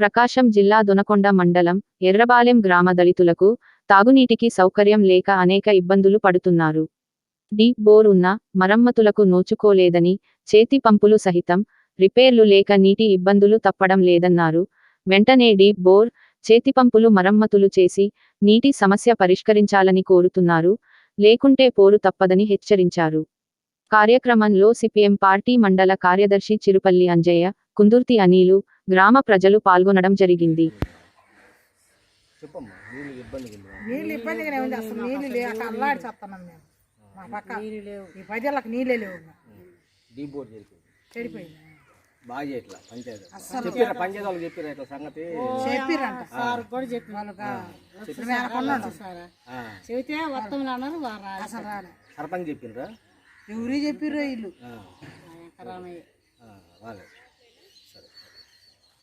ప్రకాశం జిల్లా దొనకొండ మండలం ఎర్రబాలెం గ్రామ దళితులకు తాగునీటికి సౌకర్యం లేక అనేక ఇబ్బందులు పడుతున్నారు. డీప్ బోర్ ఉన్న మరమ్మతులకు నోచుకోలేదని చేతి పంపులు సహితం రిపేర్లు లేక నీటి ఇబ్బందులు తప్పడం లేదన్నారు. వెంటనే డీప్ బోర్ చేతి పంపులు మరమ్మతులు చేసి నీటి సమస్య పరిష్కరించాలని కోరుతున్నారు. లేకుంటే పోరు తప్పదని హెచ్చరించారు. కార్యక్రమంలో సిపిఎం పార్టీ మండల కార్యదర్శి చిరుపల్లి అంజయ్య కుందుర్తి అనిలు గ్రామ ప్రజలు పాల్గొనడం జరిగింది. చెప్పమ్మా నీళ్ళు ఇబ్బంది ఉంది? నీళ్ళు ఇబ్బందిగానే ఉంది అసలు నీళ్ళు లేక అల్లాడి చేస్తున్నాం మేము. మా పక్క ఈ ప్రజలకు నీళ్ళే లేవు డీ బోర్డు జరిగింది చెడిపోయింది బాగా చేయట్లా పంచాయతీ. చెప్పారా పంచాయతీ వాళ్ళకి చెప్పారా ఇట్లా సంగతి? చెప్పిరంట సార్ కూడా చెప్పి వాళ్ళకి మేము అనుకున్నాం సార్. ఆ, చెబితే వస్తాం అన్నారు అసలు రాలే. సర్పంచ్ చెప్పిండ్రా ఎవరు చెప్పిర్రో ఇల్లు ఆ, ఆ, రాలేదు.